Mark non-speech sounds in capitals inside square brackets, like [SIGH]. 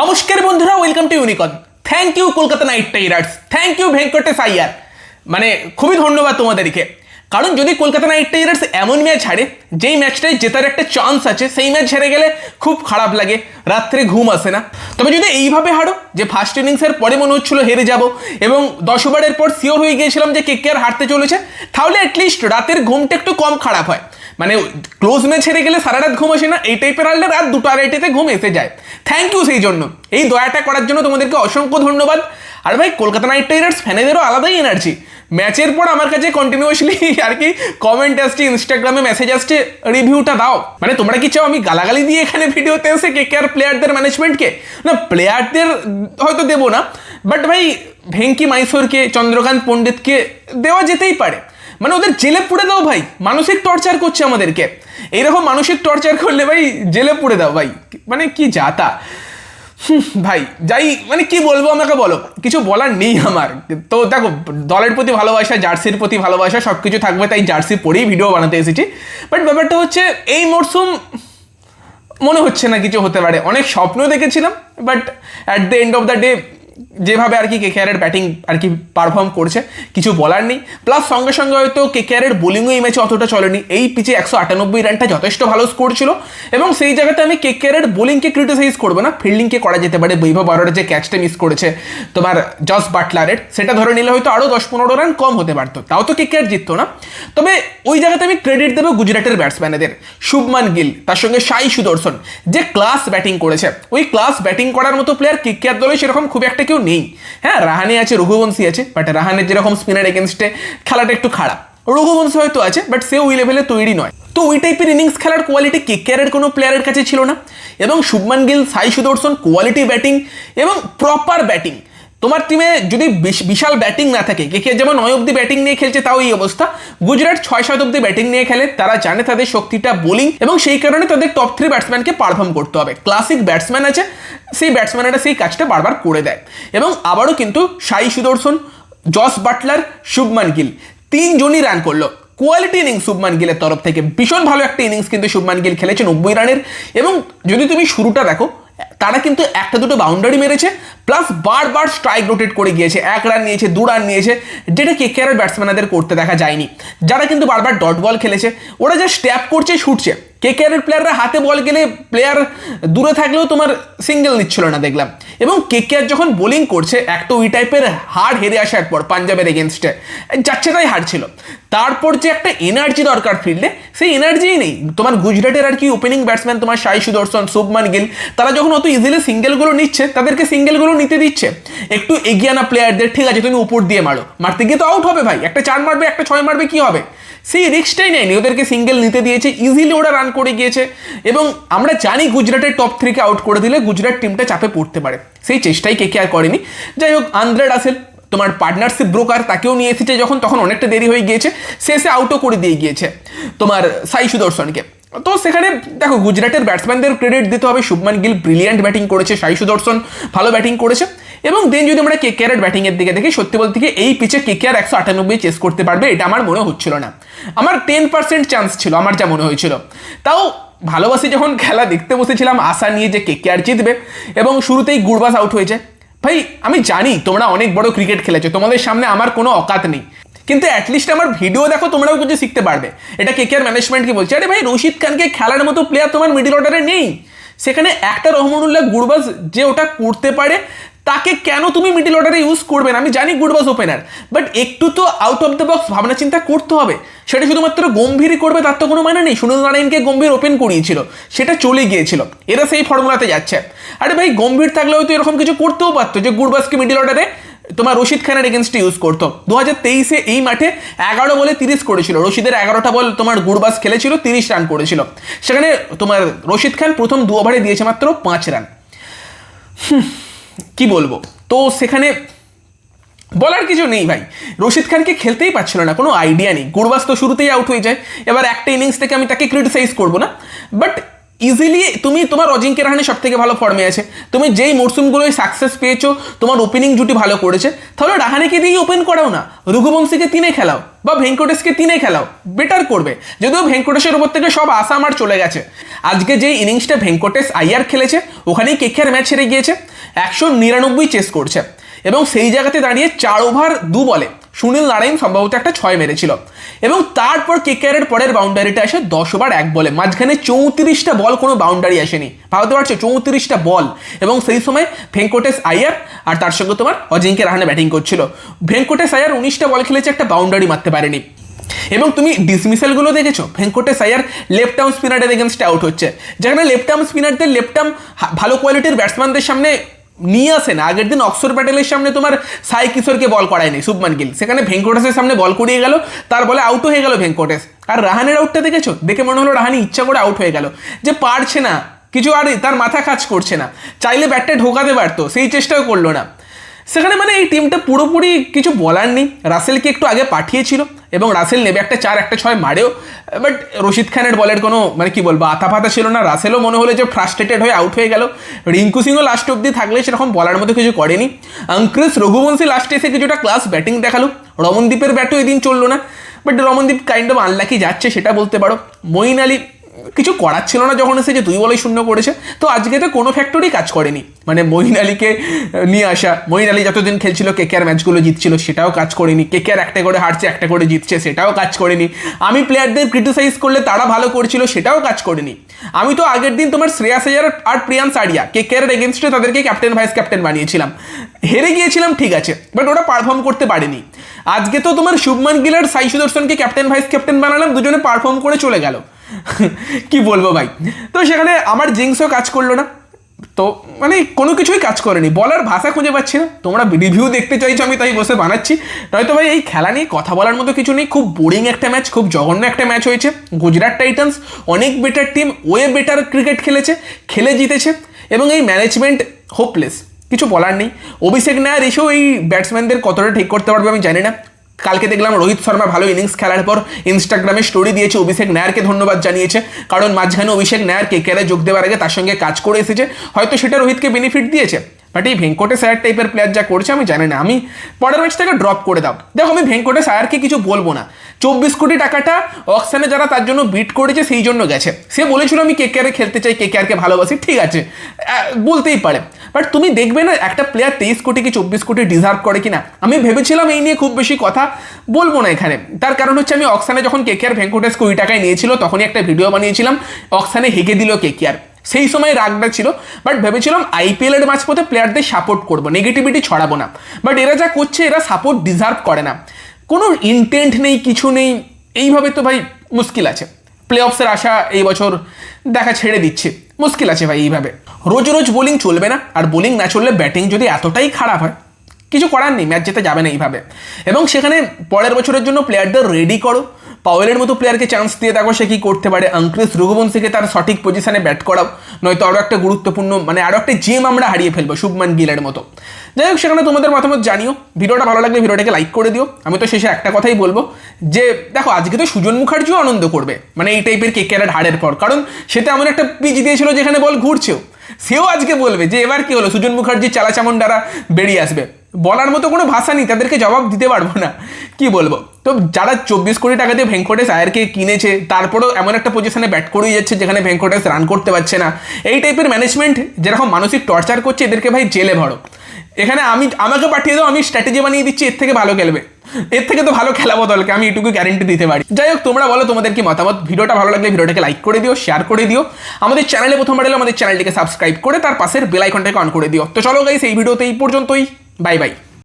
নমস্কার বন্ধুরা welcome to ইউনিকন thank you Kolkata Knight Riders thank you Venkatesh Iyer মানে খুবই ধন্যবাদ তোমাদেরকে। কারণ যদি কলকাতা নাইট রাইডার্স এমন ম্যাচ হারে, যেই ম্যাচটায় জেতার একটা চান্স আছে, সেই ম্যাচ হেরে গেলে খুব খারাপ লাগে, রাত্রে ঘুম আসে না। তবে যদি এইভাবে হারো, যে ফার্স্ট ইনিংসের পরে মনে হচ্ছিল হেরে যাব, এবং দশ ওভারের পর সিওর হয়ে গিয়েছিলাম যে কে কে আর হারতে চলেছে, তাহলে অ্যাটলিস্ট রাতের ঘুমটা একটু কম খারাপ হয়। মানে ক্লোজ ম্যাচ হেরে গেলে সারা রাত ঘুম আসে না, এই টাইপের হারলে রাত দুটো আড়াইটেতে ঘুম এসে যায়। থ্যাংক ইউ সেই জন্য। এই দয়াটা করার জন্য তোমাদেরকে অসংখ্য ধন্যবাদ। আর ভাই, কলকাতা নাইট রাইডার্স ফ্যানেদেরও আলাদাই এনার্জি ম্যাচের পর আমার কাছে কন্টিনিউয়াসলি [LAUGHS] আর কি কমেন্ট আসছে ইনস্টাগ্রামে মেসেজ আসছে রিভিউটা দাও। মানে তোমরা কি চাও আমি গালাগালি দিয়ে এখানে ভিডিওতে এসে কে কে আর প্লেয়ারদের ম্যানেজমেন্টকে না প্লেয়ারদের হয়তো দেবো না বাট ভাই, ভেঙ্কি মাইসোরকে চন্দ্রকান্ত পণ্ডিতকে দেওয়া যেতেই পারে। মানে ওদের জেলে পুড়ে দাও ভাই। মানসিক টর্চার করছে আমাদেরকে। এইরকম মানসিক টর্চার করলে ভাই জেলে পুড়ে দাও ভাই। মানে কি যাতা। ভাই, যাই মানে কি বলব আমাকে বলো। কিছু বলার নেই আমার। তো দেখো, দলের প্রতি ভালোবাসা, জার্সির প্রতি ভালোবাসা সব কিছু থাকবে তাই জার্সি পরেই ভিডিও বানাতে এসেছি। বাট ব্যাপারটা হচ্ছে, এই মরশুম মনে হচ্ছে না কিছু হতে পারে। অনেক স্বপ্ন দেখেছিলাম but at the end of the day যেভাবে আর কি কেকেআরের ব্যাটিং আর কি পারফর্ম করছে, কিছু বলার নেই। প্লাস সঙ্গে সঙ্গে হয়তো কে কেকেআরের বোলিংও এই ম্যাচে অতটা চলেনি। এই পিচে একশো আটানব্বই রানটা যথেষ্ট ভালো স্কোর ছিল এবং সেই জায়গাতে আমি কে কেকেআরের বোলিংকে ক্রিটিসাইজ করব না। ফিল্ডিংকে করা যেতে পারে বৈভব আরোরা যে ক্যাচটা মিস করেছে, তোমার জস বাটলারের সেটা ধরে নিলে হয়তো আরও দশ পনেরো রান কম হতে পারতো। তাও তো কে কেকেআর জিততো না। তবে ওই জায়গাতে আমি ক্রেডিট দেবো গুজরাটের ব্যাটসম্যানেদের শুভমান গিল তার সঙ্গে সাই সুদর্শন যে ক্লাস ব্যাটিং করেছে। ওই ক্লাস ব্যাটিং করার মতো প্লেয়ার কে কেকেআর দলে সেরকম খুব একটা কেউ নেই। হ্যাঁ রাহানে আছে, রঘুবংশী আছে বাট রাহানের যেরকম স্পিনার এগেনস্টে খেলাটা একটু খারাপ। রঘুবংশী হয়তো আছে বাট সে ওই লেভেলে তৈরি নয়। তো ওই টাইপের ইনিংস খেলার কোয়ালিটি কেকেআরের কোনো প্লেয়ারের কাছে ছিল না। এবং শুভমান গিল, সাই সুদর্শন কোয়ালিটি ব্যাটিং এবং প্রপার ব্যাটিং তোমার টিমে যদি বিশাল ব্যাটিং না থাকে, কে যেমন নয় অব্দি ব্যাটিং নিয়ে খেলছে, তাও এই অবস্থা। গুজরাট ছয়, সাত অব্দি ব্যাটিং নিয়ে খেলে, তারা জানে তাদের শক্তিটা বোলিং এবং সেই কারণে তাদের টপ থ্রি ব্যাটসম্যানকে পারফর্ম করতে হবে। ক্লাসিক ব্যাটসম্যান আছে, সেই ব্যাটসম্যানেরা সেই কাজটা বারবার করে দেয়। এবং আবারও কিন্তু সাই সুদর্শন, জস বাটলার, শুভমান গিল, তিনজনই রান করল। কোয়ালিটি ইনিংস শুভমান গিলের তরফ থেকে। ভীষণ ভালো একটা ইনিংস কিন্তু শুভমান গিল খেলেছে নব্বই রানের। এবং যদি তুমি শুরুটা দেখো তারা কিন্তু একটা দুটো বাউন্ডারি মেরেছে প্লাস বারবার স্ট্রাইক রোটেট করে গিয়েছে। এক রান নিয়েছে, দু রান নিয়েছে, যেটা কে কেয়ারের ব্যাটসম্যানদের করতে দেখা যায়নি। যারা কিন্তু বারবার ডট বল খেলেছে, ওরা যা স্ট্যাপ করছে, ছুটছে। কে কেয়ারের প্লেয়াররা হাতে বল গেলে প্লেয়ার দূরে থাকলেও তোমার সিঙ্গেল নিচ্ছিল না, দেখলাম। এবং কে কেয়ার যখন বোলিং করছে একটা ওই টাইপের হার হেরে আসার পর পাঞ্জাবের এগেনস্টে যাচ্ছে তাই হার ছিল। তারপর যে একটা এনার্জি দরকার ফিল্ডে সেই এনার্জিই নেই। তোমার গুজরাটের আর কি ওপেনিং ব্যাটসম্যান তোমার সাই সুদর্শন শুভমান গিল তারা যখন অত ইজিলি সিঙ্গেলগুলো নিচ্ছে, তাদেরকে সিঙ্গেলগুলো নিতে দিচ্ছে। একটু এগিয়ে আনা প্লেয়ারদের ঠিক আছে, তুমি উপর দিয়ে মারো। মারতে গিয়ে তো আউট হবে ভাই। একটা চার মারবে, একটা ছয় মারবে, কি হবে? সেই রিস্কটাই নেয়নি। ওদেরকে সিঙ্গেল নিতে দিয়েছে। ইজিলি ওরা রান করে গিয়েছে এবং আমরা জানি গুজরাটের টপ থ্রিকে আউট করে দিলে গুজরাট টিমটা চাপে পড়তে পারে। সেই চেষ্টাই কে কে আর করেনি। যাই হোক, আন্দ্রে রাসেল, তোমার পার্টনারশিপ ব্রোকার তাকেও নিয়ে এসেছে যখন, তখন অনেকটা দেরি হয়ে গিয়েছে। শেষে আউটও করে দিয়ে গিয়েছে তোমার সাই সুদর্শনকে। তো সেখানে দেখো, গুজরাটের ব্যাটসম্যানদের ক্রেডিট দিতে হবে। শুভমান গিল ব্রিলিয়ান্ট ব্যাটিং করেছে, সাই সুদর্শন ভালো ব্যাটিং করেছে। এবং দেন যদি আমরা কে কেয়ারের ব্যাটিংয়ের দিকে দেখি, সত্যি বলতে কি এই পিচে কে কেয়ার একশো আটানব্বই চেস করতে পারবে, এটা আমার মনে হচ্ছিল না। আমার টেন পার্সেন্ট চান্স ছিল, আমার যা মনে হয়েছিল। তাও ভালোবাসি যখন খেলা দেখতে বসেছিলাম, আশা নিয়ে যে কে কেয়ার জিতবে, এবং শুরুতেই গুরবাস আউট হয়েছে। ভাই, আমি জানি তোমরা অনেক বড় ক্রিকেট খেলেছো, তোমাদের সামনে আমার কোনো অকাত নেই। কিন্তু অ্যাটলিস্ট আমার ভিডিও দেখো, তোমরাও কিছু শিখতে পারবে। এটা কে কেয়ার ম্যানেজমেন্টকে বলছে, আরে ভাই, রশিদ খানকে খেলার মতো প্লেয়ার তোমার মিডিল অর্ডারে নেই। সেখানে একটা রহমানুল্লাহ গুরবাজ যে ওটা করতে পারে তাকে কেন তুমি মিডিল অর্ডারে ইউজ করবে না? আমি জানি গুডবাস ওপেনার বাট একটু তো আউট অফ দ্য বক্স ভাবনা চিন্তা করতে হবে। সেটা শুধুমাত্র গম্ভীরই করবে তার তো কোনো মানে নেই। সুনীল নারায়ণকে গম্ভীর ওপেন করিয়েছিল, সেটা চলে গিয়েছিল। এরা সেই ফর্মুলাতে যাচ্ছে। আরে ভাই, গম্ভীর থাকলে হয়তো এরকম কিছু করতেও পারতো যে গুরবাসকে মিডিল অর্ডারে তোমার রশিদ খানের এগেনস্টে ইউজ করতো। দু হাজার তেইশে এই মাঠে এগারো বলে তিরিশ করেছিল। রশিদের এগারোটা বল তোমার গুরবাস খেলেছিল, তিরিশ রান করেছিল। সেখানে তোমার রশিদ খান প্রথম দু ওভারে দিয়েছে মাত্র পাঁচ রান কি বলব? তো সেখানে বলার কিছু নেই ভাই। রশিদ খানকে খেলতেই পারছিল না, কোনো আইডিয়া নেই। গুরবাস তো শুরুতেই আউট হয়ে যায়। এবার একটা ইনিংস থেকে আমি তাকে ক্রিটিসাইজ করব না। বাট ইজিলি তুমি তোমার অজিঙ্ক্য রাহানে সব থেকে ভালো ফর্মে আছে। তুমি যেই মরসুমগুলোয় সাকসেস পেয়েছ, তোমার ওপেনিং জুটি ভালো করেছে, তাহলে রাহানেকে দিয়ে ওপেন করাও না। রঘুবংশীকে তিনে খেলাও বা ভেঙ্কটেশকে তিনে খেলাও বেটার করবে। যদিও ভেঙ্কটেশের ওপর থেকে সব আশা আমার চলে গেছে। আজকে যে ইনিংসটা ভেঙ্কটেশ আইয়ার খেলেছে, ওখানেই কেকের ম্যাচ হেরে গিয়েছে, একশো নিরানব্বই চেস করছে। এবং সেই জায়গাতে দাঁড়িয়ে চার ওভার দু বলে। সুনীল নারায়ণ সম্ভবত একটা ছয় মেরেছিল। এবং তারপর কেকেআরের পরের বাউন্ডারিটা আসে দশ ওভার এক বলে। মাঝখানে চৌত্রিশটা বল কোনো বাউন্ডারি আসেনি। ভাবতে পারছ, চৌত্রিশটা বল এবং সেই সময় ভেঙ্কটেশ আয়ার আর তার সঙ্গে তোমার অজিঙ্ক্য রাহানে ব্যাটিং করছিল। ভেঙ্কটেশ আয়ার উনিশটা বল খেলেছে, একটা বাউন্ডারি মারতে পারেনি। এবং তুমি ডিসমিসালগুলো দেখেছ? ভেঙ্কটেশ আয়ার লেফট আর্ম স্পিনারের এগেনস্টে আউট হচ্ছে। যেখানে লেফট আর্ম স্পিনারদের লেফট আর্ম ভালো কোয়ালিটির ব্যাটসম্যানদের সামনে নিয়ে আসে না। আগের দিন অক্সর প্যাটেলের সামনে তোমার সাই কিশোরকে বল করায়নি, শুভমান গিল। সেখানে ভেঙ্কটেশের সামনে বল করিয়ে গেল, তার বলে আউট হয়ে গেল ভেঙ্কটেশ। আর রাহানের আউটটা দেখেছ? দেখে মনে হলো রাহানি ইচ্ছা করে আউট হয়ে গেল। যে পারছে না, কিছু আর তার মাথা কাজ করছে না। চাইলে ব্যাটটা ঢোকাতে পারতো, সেই চেষ্টাও করল না। সেখানে মানে এই টিমটা পুরোপুরি কিছু বলার নেই। রাসেলকে একটু আগে পাঠিয়েছিল। এবং রাসেল নেবে একটা চার, একটা ছয় মারেও বাট রশিদ খানের বলের কোনো মানে কি বলব আতা পাতা ছিল না। রাসেলও মনে হলো যে ফ্রাস্ট্রেটেড হয়ে আউট হয়ে গেল। রিঙ্কু সিংও লাস্ট অব্দি থাকলে সেরকম বলার মতো কিছু করেনি। অঙ্ক্রিস রঘুবংশী লাস্টে এসে কিছুটা ক্লাস ব্যাটিং দেখাল। রমনদীপের ব্যাটও এদিন চলল না। But Ramandeep kind of unlucky যাচ্ছে, সেটা বলতে পারো। মঈন আলী কিছু করার ছিল না যখন এসে যে দুই বলেই শূন্য করেছে। তো আজকে তো কোনো ফ্যাক্টরি কাজ করেনি। মানে মঈন আলীকে নিয়ে আসা। মঈন আলী যতদিন খেলছিল, কে কে আর ম্যাচগুলো জিতছিল, সেটাও কাজ করেনি। কে কে আর একটা করে হারছে, একটা করে জিতছে, সেটাও কাজ করেনি। আমি প্লেয়ারদের ক্রিটিসাইজ করলে তারা ভালো করছিল, সেটাও কাজ করেনি। আমি তো আগের দিন তোমার শ্রেয়াস আয়ার আর প্রিয়ান সারিয়া, কে কে আর এগেনস্টে তাদেরকে ক্যাপ্টেন ভাইস ক্যাপ্টেন বানিয়েছিলাম। হেরে গিয়েছিলাম, ঠিক আছে বাট ওটা পারফর্ম করতে পারেনি। আজকে তো তোমার শুভমান গিলার সাই সুদর্শনকে ক্যাপ্টেন ভাইস ক্যাপ্টেন বানালাম, দুজনে পারফর্ম করে চলে গেল। কি বলব ভাই? তো সেখানে আমার জিংসও কাজ করল না। তো মানে কোনো কিছুই কাজ করেনি। বলার ভাষা খুঁজে পাচ্ছি না। তোমরা রিভিউ দেখতে চাইছো, আমি তাই বসে বানাচ্ছি। নয়তো ভাই এই খেলা নিয়ে কথা বলার মতো কিছু নেই। খুব বোরিং একটা ম্যাচ খুব জঘন্য একটা ম্যাচ হয়েছে। গুজরাট টাইটান্স অনেক better team way better cricket খেলেছে, খেলে জিতেছে এবং এই ম্যানেজমেন্ট হোপলেস কিছু বলার নেই। অভিষেক নায়ার এসেও এই ব্যাটসম্যানদের কতটা ঠিক করতে পারবে আমি জানি না। কালকে দেখলাম রোহিত শর্মা ভালো ইনিংস খেলার পর ইনস্টাগ্রামে স্টোরি দিয়েছে, অভিষেক নায়ারকে ধন্যবাদ জানিয়েছে। কারণ মাঝখানে অভিষেক নায়ার কে কেরে যোগ দেওয়ার আগে তার সঙ্গে কাজ করে এসেছে। হয়তো সেটা রোহিতকে বেনিফিট দিয়েছে। বাট এই ভেঙ্কটেশ আয়ার টাইপের প্লেয়ার যা করছে, আমি জানি না। আমি পরের ম্যাচ থেকে ড্রপ করে দাও। দেখো, আমি ভেঙ্কটেশ আয়ারকে কিছু বলব না। চব্বিশ কোটি টাকাটা অকশানে যারা তার জন্য বিট করেছে, সেই জন্য গেছে। সে বলেছিল, আমি কে কেয়ারে খেলতে চাই কে কেয়ারকে ভালোবাসি, ঠিক আছে। বলতেই পারে। বাট তুমি দেখবে না, একটা প্লেয়ার তেইশ কোটি কি চব্বিশ কোটি ডিজার্ভ করে কিনা? আমি ভেবেছিলাম এই নিয়ে খুব বেশি কথা বলব না এখানে। তার কারণ হচ্ছে, আমি অকশানে যখন কে কেয়ার ভেঙ্কটেশ কুড়ি টাকায় নিয়েছিল, তখনই একটা ভিডিও বানিয়েছিলাম। অকশানে হেগে দিল কে কেয়ার সেই সময় রাগটা ছিল বাট ভেবেছিলাম আইপিএল এর মাঝপথে প্লেয়ারদের সাপোর্ট করব নেগেটিভিটি ছড়াবো না। বাট এরা যা করছে, এরা সাপোর্ট ডিজার্ভ করে না। কোনো ইন্টেন্ট নেই, কিছু নেই, এইভাবে তো ভাই মুশকিল আছে। প্লে অফসের আশা এই বছর দেখা ছেড়ে দিচ্ছে। মুশকিল আছে ভাই এইভাবে। রোজ রোজ বোলিং চলবে না, আর বোলিং না চললে ব্যাটিং যদি এতটাই খারাপ হয়, কিছু করার নেই ম্যাচ যেতে যাবে না এইভাবে। এবং সেখানে পরের বছরের জন্য প্লেয়ারদের রেডি করো। পাওয়েলের মতো প্লেয়ারকে চান্স দিয়ে দেখো সে কী করতে পারে। অঙ্ক্রিস রঘুবংশীকে তার সঠিক পজিশনে ব্যাট করাও, নয়তো আরও একটা গুরুত্বপূর্ণ মানে আরও একটা জেম আমরা হারিয়ে ফেলব, শুভমান গিলের মতো। যাই হোক, সেখানে তোমাদের মতামত জানিও। ভিডিওটা ভালো লাগলে ভিডিওটাকে লাইক করে দিও। আমি তো শেষে একটা কথাই বলব, যে দেখো, আজকে তো সুজন মুখার্জিও আনন্দ করবে মানে এই টাইপের কেকের হারের পর। কারণ সেটা এমন একটা পিচ দিয়েছিল যেখানে বল ঘুরছেও। সেও আজকে বলবে যে, এবার কি হলো? সুজন মুখার্জি মুখার্জির চালাচামুন্ডারা বেরিয়ে আসবে। বলার মতো কোনো ভাষা নেই, তাদেরকে জবাব দিতে পারব না। কি বলব? তো যারা চব্বিশ কোটি টাকা দিয়ে ভেঙ্কটেশ আয়ারকে কিনেছে, তারপরেও এমন একটা পজিশনে ব্যাট করেই যাচ্ছে যেখানে ভেঙ্কটেশ রান করতে পারছে না। এই টাইপের ম্যানেজমেন্ট যেরকম মানসিক টর্চার করছে, এদেরকে ভাই জেলে ভরো। এখানে আমি আমাকে পাঠিয়ে দাও, আমি স্ট্র্যাটেজি বানিয়ে দিচ্ছি, এর থেকে ভালো খেলবে। এর থেকে তো ভালো খেলাবো দলকে আমি এটুকু গ্যারেন্টি দিতে পারি। যাই হোক, তোমরা বলো তোমাদের কি মতামত? ভিডিওটা ভালো লাগলে ভিডিওটাকে লাইক করে দিও শেয়ার করে দিও। আমাদের চ্যানেলে প্রথমবার এলে আমাদের চ্যানেলটিকে সাবস্ক্রাইব করে, তার পাশের বেল আইকনটাকে অন করে দিও। তো চলো গাইস এই ভিডিওতে এই পর্যন্তই। Bye bye.